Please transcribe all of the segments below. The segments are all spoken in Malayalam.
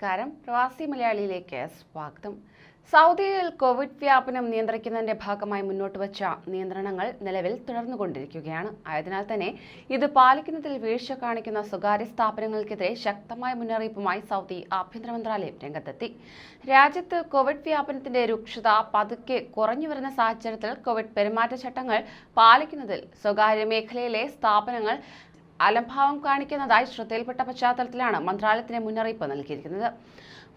നമസ്കാരം. പ്രവാസി മലയാളിയിലേക്ക് സ്വാഗതം. സൗദിയിൽ കോവിഡ് വ്യാപനം നിയന്ത്രിക്കുന്നതിന്റെ ഭാഗമായി മുന്നോട്ട് വച്ച നിയന്ത്രണങ്ങൾ നിലവിൽ തുടർന്നുകൊണ്ടിരിക്കുകയാണ്. ആയതിനാൽ തന്നെ ഇത് പാലിക്കുന്നതിൽ വീഴ്ച കാണിക്കുന്ന സ്വകാര്യ സ്ഥാപനങ്ങൾക്കെതിരെ ശക്തമായ മുന്നറിയിപ്പുമായി സൗദി ആഭ്യന്തര മന്ത്രാലയം രംഗത്തെത്തി. രാജ്യത്ത് കോവിഡ് വ്യാപനത്തിന്റെ രൂക്ഷത പതുക്കെ കുറഞ്ഞു വരുന്ന സാഹചര്യത്തിൽ കോവിഡ് പെരുമാറ്റച്ചട്ടങ്ങൾ പാലിക്കുന്നതിൽ സ്വകാര്യ മേഖലയിലെ സ്ഥാപനങ്ങൾ അലംഭാവം കാണിക്കുന്നതായി ശ്രദ്ധയിൽപ്പെട്ട പശ്ചാത്തലത്തിലാണ് മന്ത്രാലയത്തിന് മുന്നറിയിപ്പ് നൽകിയിരിക്കുന്നത്.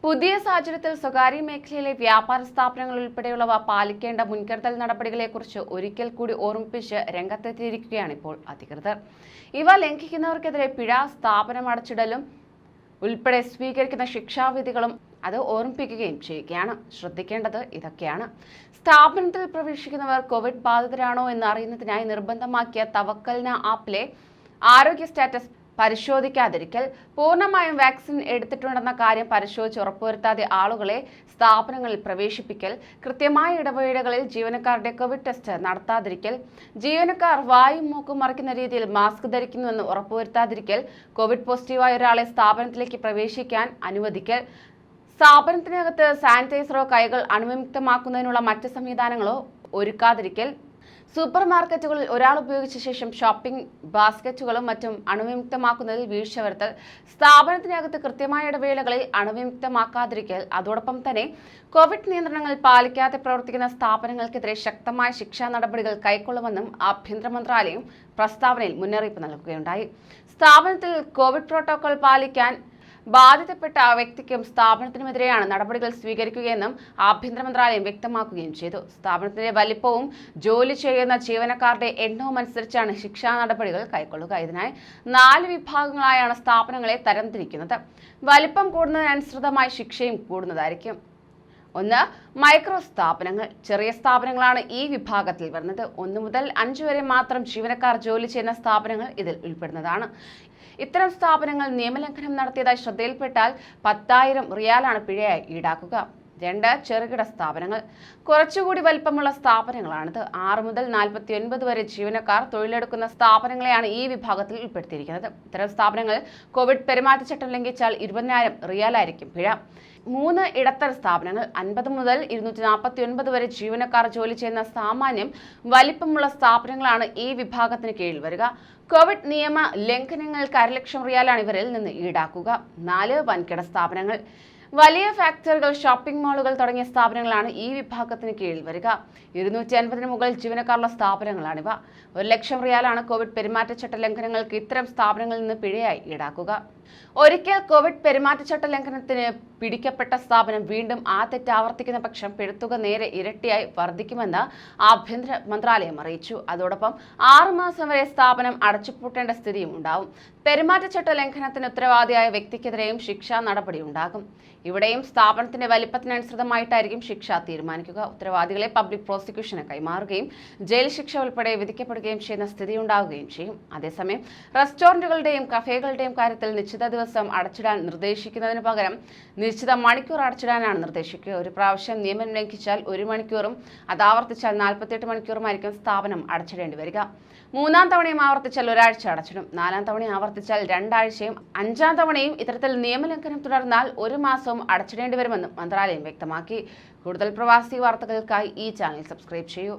പുതിയ സാഹചര്യത്തിൽ സ്വകാര്യ മേഖലയിലെ വ്യാപാര സ്ഥാപനങ്ങൾ ഉൾപ്പെടെയുള്ളവ പാലിക്കേണ്ട മുൻകരുതൽ നടപടികളെക്കുറിച്ച് ഒരിക്കൽ കൂടി ഓർമ്മിപ്പിച്ച് രംഗത്തെത്തിയിരിക്കുകയാണ് ഇപ്പോൾ അധികൃതർ. ഇവ ലംഘിക്കുന്നവർക്കെതിരെ പിഴ സ്ഥാപനം അടച്ചിടലും ഉൾപ്പെടെ സ്വീകരിക്കുന്ന ശിക്ഷാവിധികളും അത് ഓർമ്മിപ്പിക്കുകയും ചെയ്യുകയാണ്. ശ്രദ്ധിക്കേണ്ടത് ഇതൊക്കെയാണ്. സ്ഥാപനത്തിൽ പ്രവേശിക്കുന്നവർ കോവിഡ് ബാധിതരാണോ എന്ന് അറിയുന്നതിനായി നിർബന്ധമാക്കിയ തവക്കൽന ആപ്പിലെ ആരോഗ്യ സ്റ്റാറ്റസ് പരിശോധിക്കാതിരിക്കൽ പൂർണമായും വാക്സിൻ എടുത്തിട്ടുണ്ടെന്ന കാര്യം പരിശോധിച്ച് ഉറപ്പുവരുത്താതെ ആളുകളെ സ്ഥാപനങ്ങളിൽ പ്രവേശിപ്പിക്കൽ കൃത്യമായ ഇടവേളകളിൽ ജീവനക്കാരുടെ കോവിഡ് ടെസ്റ്റ് നടത്താതിരിക്കൽ ജീവനക്കാർ വായും മൂക്കും മറിക്കുന്ന രീതിയിൽ മാസ്ക് ധരിക്കുന്നുവെന്ന് ഉറപ്പുവരുത്താതിരിക്കൽ കോവിഡ് പോസിറ്റീവായ ഒരാളെ സ്ഥാപനത്തിലേക്ക് പ്രവേശിക്കാൻ അനുവദിക്കൽ സ്ഥാപനത്തിനകത്ത് സാനിറ്റൈസറോ കൈകൾ അണുവിമുക്തമാക്കുന്നതിനുള്ള മറ്റ് സംവിധാനങ്ങളോ ഒരുക്കാതിരിക്കൽ സൂപ്പർ മാർക്കറ്റുകളിൽ ഒരാൾ ഉപയോഗിച്ച ശേഷം ഷോപ്പിംഗ് ബാസ്ക്കറ്റുകളും മറ്റും അണുവിമുക്തമാക്കുന്നതിൽ വീഴ്ച വരുത്തൽ സ്ഥാപനത്തിനകത്ത് കൃത്യമായ ഇടവേളകളിൽ അണുവിമുക്തമാക്കാതിരിക്കൽ അതോടൊപ്പം തന്നെ കോവിഡ് നിയന്ത്രണങ്ങൾ പാലിക്കാതെ പ്രവർത്തിക്കുന്ന സ്ഥാപനങ്ങൾക്കെതിരെ ശക്തമായ ശിക്ഷാ നടപടികൾ കൈക്കൊള്ളുമെന്നും ആഭ്യന്തര മന്ത്രാലയം പ്രസ്താവനയിൽ മുന്നറിയിപ്പ് നൽകുകയുണ്ടായി. സ്ഥാപനത്തിൽ കോവിഡ് പ്രോട്ടോകോൾ പാലിക്കാൻ ബാധിതപ്പെട്ട വ്യക്തിക്കും സ്ഥാപനത്തിനുമെതിരെയാണ് നടപടികൾ സ്വീകരിക്കുകയെന്നും ആഭ്യന്തര മന്ത്രാലയം വ്യക്തമാക്കുകയും ചെയ്തു. സ്ഥാപനത്തിന്റെ വലിപ്പവും ജോലി ചെയ്യുന്ന ജീവനക്കാരുടെ എണ്ണവും അനുസരിച്ചാണ് ശിക്ഷാ നടപടികൾ കൈക്കൊള്ളുക. ഇതിനായി നാല് വിഭാഗങ്ങളായാണ് സ്ഥാപനങ്ങളെ തരംതിരിക്കുന്നത്. വലിപ്പം കൂടുന്നതിനനുസൃതമായി ശിക്ഷയും കൂടുന്നതായിരിക്കും. ഒന്ന് മൈക്രോ സ്ഥാപനങ്ങൾ. ചെറിയ സ്ഥാപനങ്ങളാണ് ഈ വിഭാഗത്തിൽ വരുന്നത്. ഒന്ന് മുതൽ അഞ്ച് വരെ മാത്രം ജീവനക്കാർ ജോലി ചെയ്യുന്ന സ്ഥാപനങ്ങൾ ഇതിൽ ഉൾപ്പെടുന്നതാണ്. ഇത്തരം സ്ഥാപനങ്ങൾ നിയമലംഘനം നടത്തിയതായി ശ്രദ്ധയിൽപ്പെട്ടാൽ പത്തായിരം റിയാലാണ് പിഴയായി ഈടാക്കുക. രണ്ട് ചെറുകിട സ്ഥാപനങ്ങൾ. കുറച്ചുകൂടി വലിപ്പമുള്ള സ്ഥാപനങ്ങളാണിത്. ആറ് മുതൽ നാൽപ്പത്തി ഒൻപത് വരെ ജീവനക്കാർ തൊഴിലെടുക്കുന്ന സ്ഥാപനങ്ങളെയാണ് ഈ വിഭാഗത്തിൽ ഉൾപ്പെടുത്തിയിരിക്കുന്നത്. ഇത്തരം സ്ഥാപനങ്ങൾ കോവിഡ് പെരുമാറ്റച്ചട്ടം ലംഘിച്ചാൽ ഇരുപതിനായിരം റിയാലായിരിക്കും പിഴ. മൂന്ന് ഇടത്തര സ്ഥാപനങ്ങൾ അൻപത് മുതൽ ഇരുന്നൂറ്റി നാൽപ്പത്തി ഒൻപത് വരെ ജീവനക്കാർ ജോലി ചെയ്യുന്ന സാമാന്യം വലിപ്പമുള്ള സ്ഥാപനങ്ങളാണ് ഈ വിഭാഗത്തിന് കീഴിൽ വരിക. കോവിഡ് നിയമ ലംഘനങ്ങൾക്ക് അരലക്ഷം റിയാലാണ് ഇവരിൽ നിന്ന് ഈടാക്കുക. നാല് വൻകിട സ്ഥാപനങ്ങൾ. വലിയ ഫാക്ടറികൾ ഷോപ്പിംഗ് മാളുകൾ തുടങ്ങിയ സ്ഥാപനങ്ങളാണ് ഈ വിഭാഗത്തിന് കീഴിൽ വരിക. ഇരുന്നൂറ്റി അൻപതിന് മുകളിൽ ജീവനക്കാരുള്ള സ്ഥാപനങ്ങളാണിവ. ഒരു ലക്ഷം റിയാലാണ് കോവിഡ് പെരുമാറ്റച്ചട്ട ലംഘനങ്ങൾക്ക് ഇത്തരം സ്ഥാപനങ്ങളിൽ നിന്ന് പിഴയായി ഈടാക്കുക. ഒരിക്കൽ കോവിഡ് പെരുമാറ്റച്ചട്ട ലംഘനത്തിന് പിടിക്കപ്പെട്ട സ്ഥാപനം വീണ്ടും ആ തെറ്റ് ആവർത്തിക്കുന്ന പക്ഷം പിഴത്തുക നേരെ ഇരട്ടിയായി വർദ്ധിക്കുമെന്ന് ആഭ്യന്തര മന്ത്രാലയം അറിയിച്ചു. അതോടൊപ്പം ആറുമാസം വരെ സ്ഥാപനം അടച്ചുപൂട്ടേണ്ട സ്ഥിതിയും ഉണ്ടാവും. പെരുമാറ്റച്ചട്ട ലംഘനത്തിന് ഉത്തരവാദിയായ വ്യക്തിക്കെതിരെയും ശിക്ഷാ നടപടി ഉണ്ടാകും ഇവിടെയും സ്ഥാപനത്തിന്റെ വലിപ്പത്തിനനുസൃതമായിട്ടായിരിക്കും ശിക്ഷ തീരുമാനിക്കുക. ഉത്തരവാദികളെ പബ്ലിക് പ്രോസിക്യൂഷന് കൈമാറുകയും ജയിൽ ശിക്ഷ ഉൾപ്പെടെ വിധിക്കപ്പെടുകയും ചെയ്യുന്ന സ്ഥിതി ഉണ്ടാവുകയും ചെയ്യും. അതേസമയം റെസ്റ്റോറന്റുകളുടെയും കഫേകളുടെയും കാര്യത്തിൽ നിശ്ചിത ദിവസം അടച്ചിടാൻ നിർദ്ദേശിക്കുന്നതിന് പകരം നിശ്ചിത മണിക്കൂർ അടച്ചിടാനാണ് നിർദ്ദേശിക്കുക. ഒരു പ്രാവശ്യം നിയമം ലംഘിച്ചാൽ ഒരു മണിക്കൂറും അത് ആവർത്തിച്ചാൽ നാൽപ്പത്തിയെട്ട് മണിക്കൂറുമായിരിക്കും സ്ഥാപനം അടച്ചിടേണ്ടി വരിക. മൂന്നാം തവണയും ആവർത്തിച്ചാൽ ഒരാഴ്ച അടച്ചിടും. നാലാം തവണയും ആവർത്തിച്ചാൽ രണ്ടാഴ്ചയും അഞ്ചാം തവണയും ഇത്തരത്തിൽ നിയമലംഘനം തുടർന്നാൽ ഒരു മാസവും അടച്ചിടേണ്ടി വരുമെന്നും മന്ത്രാലയം വ്യക്തമാക്കി. കൂടുതൽ പ്രവാസി വാർത്തകൾക്കായി ഈ ചാനൽ സബ്സ്ക്രൈബ് ചെയ്യൂ.